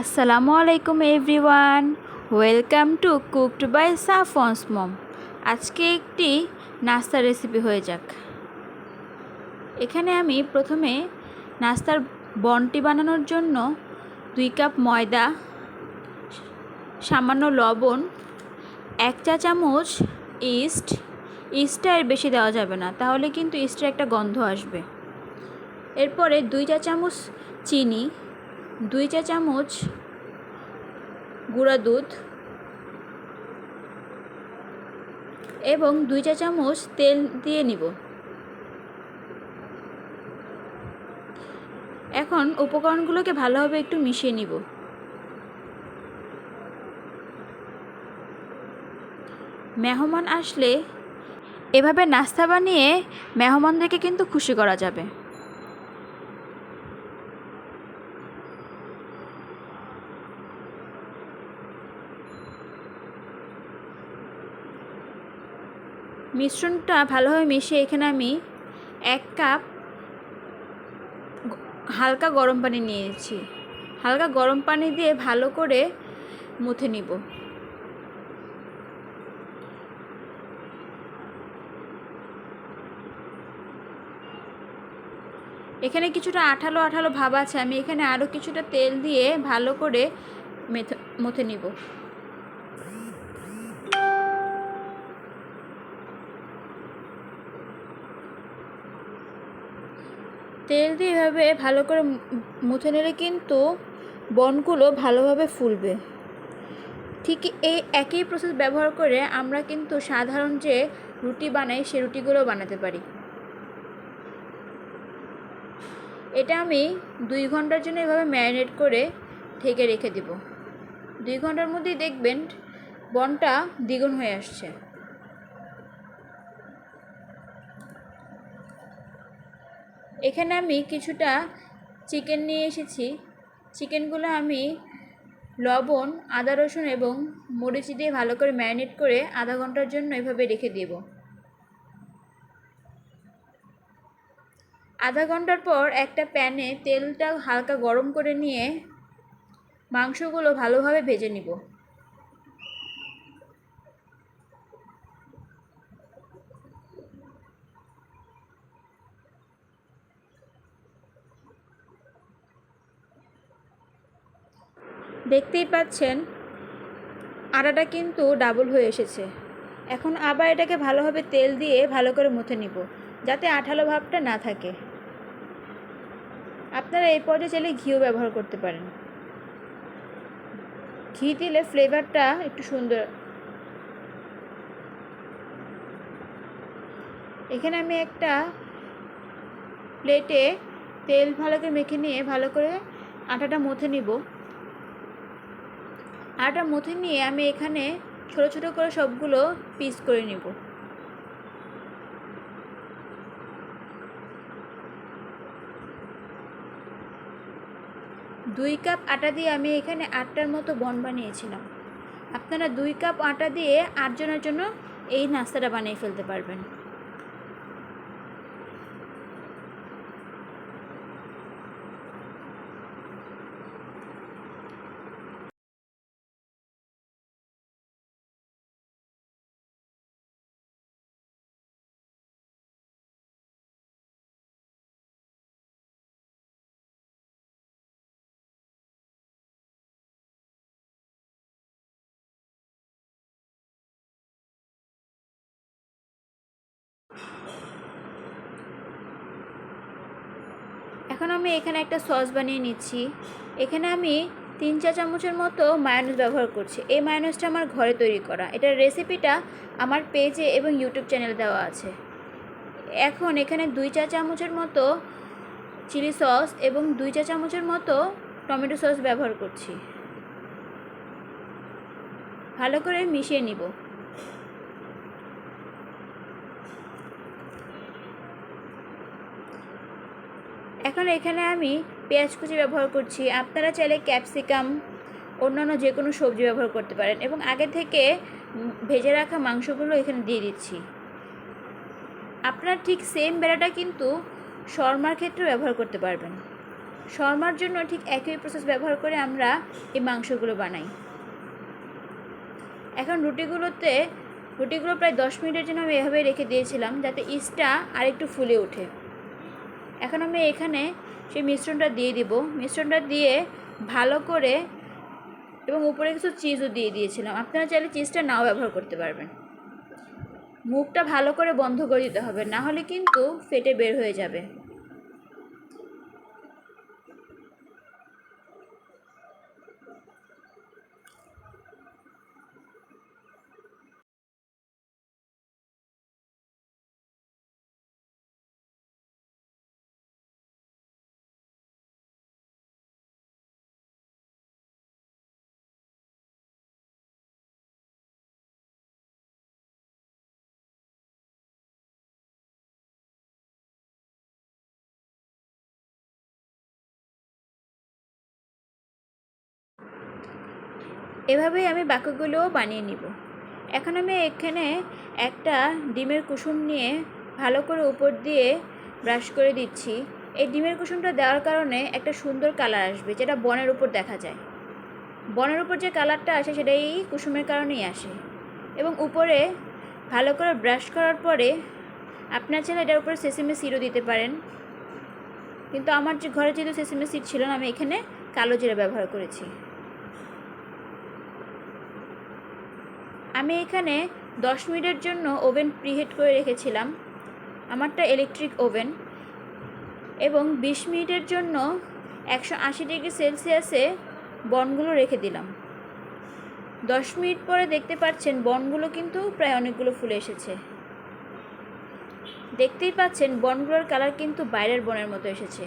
আসসালামু আলাইকুম everyone. Welcome to cooked by Safan's mom. আজকে একটি নাস্তার রেসিপি হয়ে যাক। এখানে আমি প্রথমে নাস্তার বনটি বানানোর জন্য দুই কাপ ময়দা, সামান্য লবণ, এক চা চামচ ইস্ট। ইস্টটা এর বেশি দেওয়া যাবে না, তাহলে কিন্তু ইস্টের একটা গন্ধ আসবে। এরপরে দুই চা চামচ চিনি দুই চা চামচ গুঁড়া দুধ এবং দুই চা চামচ তেল দিয়ে নিব। এখন উপকরণগুলোকে ভালোভাবে একটু মিশিয়ে নিব। মেহমান আসলে এভাবে নাস্তা বানিয়ে মেহমানদেরকে কিন্তু খুশি করা যাবে। মিশ্রণটা ভালোভাবে মিশিয়ে এখানে আমি এক কাপ হালকা গরম পানি নিয়েছি। হালকা গরম পানি দিয়ে ভালো করে মুথে নিব। এখানে কিছুটা আঠালো আঠালো ভাব আছে। আমি এখানে আরও কিছুটা তেল দিয়ে ভালো করে মেথে, মুথে নিব। তেল দিয়ে এভাবে ভালো করে মুছে নিলে কিন্তু বনগুলো ভালোভাবে ফুলবে। ঠিক এই একই প্রসেস ব্যবহার করে আমরা কিন্তু সাধারণ যে রুটি বানাই, সে রুটিগুলো বানাতে পারি। এটা আমি দুই ঘণ্টার জন্য এভাবে ম্যারিনেট করে ঢেকে রেখে দেব। দুই ঘণ্টার মধ্যেই দেখবেন বনটা দ্বিগুণ হয়ে আসছে। এখানে আমি কিছুটা চিকেন নিয়ে এসেছি। চিকেনগুলো আমি লবণ, আদা, রসুন এবং মরিচ দিয়ে ভালো করে ম্যারিনেট করে আধা ঘণ্টার জন্য এভাবে রেখে দেব। আধা ঘণ্টার পর একটা প্যানে তেলটা হালকা গরম করে নিয়ে মাংসগুলো ভালোভাবে ভেজে নিব। দেখতেই পাচ্ছেন আটাটা কিন্তু ডাবল হয়ে এসেছে। এখন আবার এটাকে ভালোভাবে তেল দিয়ে ভালো করে মুথে নিব, যাতে আঠালো ভাবটা না থাকে। আপনারা এই পর্যায়ে চাইলে ঘিও ব্যবহার করতে পারেন। ঘি দিলে ফ্লেভারটা একটু সুন্দর। এখানে আমি একটা প্লেটে তেল ভালো করে মেখে নিয়ে ভালো করে আটাটা মুথে নিব। আটা মুথে নিয়ে আমি এখানে ছোট ছোট করে সবগুলো পিস করে নিব। দুই কাপ আটা দিয়ে আমি এখানে আটটার মতো বন বানিয়েছিলাম। আপনারা দুই কাপ আটা দিয়ে আটজনের জন্য এই নাস্তাটা বানিয়ে ফেলতে পারবেন। এখন আমি এখানে একটা সস বানিয়ে নিচ্ছি। এখানে আমি তিন চা চামচের মতো মায়োনিজ ব্যবহার করছি। এই মায়োনিজটা আমার ঘরে তৈরি করা। এটার রেসিপিটা আমার পেজে এবং ইউটিউব চ্যানেলে দেওয়া আছে। এখন এখানে দুই চা চামচের মতো চিলি সস এবং দুই চা চামচের মতো টমেটো সস ব্যবহার করছি। ভালো করে মিশিয়ে নিব। এখন এখানে আমি পেঁয়াজ কুচি ব্যবহার করছি। আপনারা চাইলে ক্যাপসিকাম, অন্যান্য যে কোনো সবজি ব্যবহার করতে পারেন এবং আগে থেকে ভেজে রাখা মাংসগুলো এখানে দিয়ে দিচ্ছি। আপনারা ঠিক সেম বেড়াটা কিন্তু শর্মার ক্ষেত্রে ব্যবহার করতে পারবেন। শর্মার জন্য ঠিক একই প্রসেস ব্যবহার করে আমরা এই মাংসগুলো বানাই। এখন রুটিগুলোতে, রুটিগুলো প্রায় দশ মিনিটের জন্য আমি এভাবে রেখে দিয়েছিলাম যাতে ইস্টটা আরেকটু ফুলে ওঠে। এখন আমরা এখানে সেই মিশ্রণটা দিয়ে দিব। মিশ্রণটা দিয়ে ভালো করে এবং উপরে কিছু চিজও দিয়ে দিয়েছিলাম। আপনারা চাইলে চিজটা নাও ব্যবহার করতে পারবেন। মুখটা ভালো করে বন্ধ করে দিতে হবে না হলে কিন্তু ফেটে বের হয়ে যাবে। এভাবেই আমি বাকিগুলোও বানিয়ে নিব। এখন আমি এখানে একটা ডিমের কুসুম নিয়ে ভালো করে উপর দিয়ে ব্রাশ করে দিচ্ছি। এই ডিমের কুসুমটা দেওয়ার কারণে একটা সুন্দর কালার আসবে, যেটা বনের উপর দেখা যায়। বনের উপর যে কালারটা আসে সেটা এই কুসুমের কারণেই আসে। এবং উপরে ভালো করে ব্রাশ করার পরে আপনার ছেলে এটার উপরে সেসিমে সিরও দিতে পারেন। কিন্তু আমার যে ঘরে যেহেতু সেসিমে সিট ছিল না, আমি এখানে কালো জিরা ব্যবহার করেছি। আমি এখানে দশ মিনিটের জন্য ওভেন প্রিহিট করে রেখেছিলাম। আমারটা ইলেকট্রিক ওভেন এবং বিশ মিনিটের জন্য একশো আশি ডিগ্রি সেলসিয়াসে বনগুলো রেখে দিলাম। দশ মিনিট পরে দেখতে পাচ্ছেন বনগুলো কিন্তু প্রায় অনেকগুলো ফুলে এসেছে। দেখতেই পাচ্ছেন বনগুলোর কালার কিন্তু বাইরের বনের মতো এসেছে।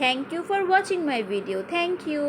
Thank you for watching my video thank you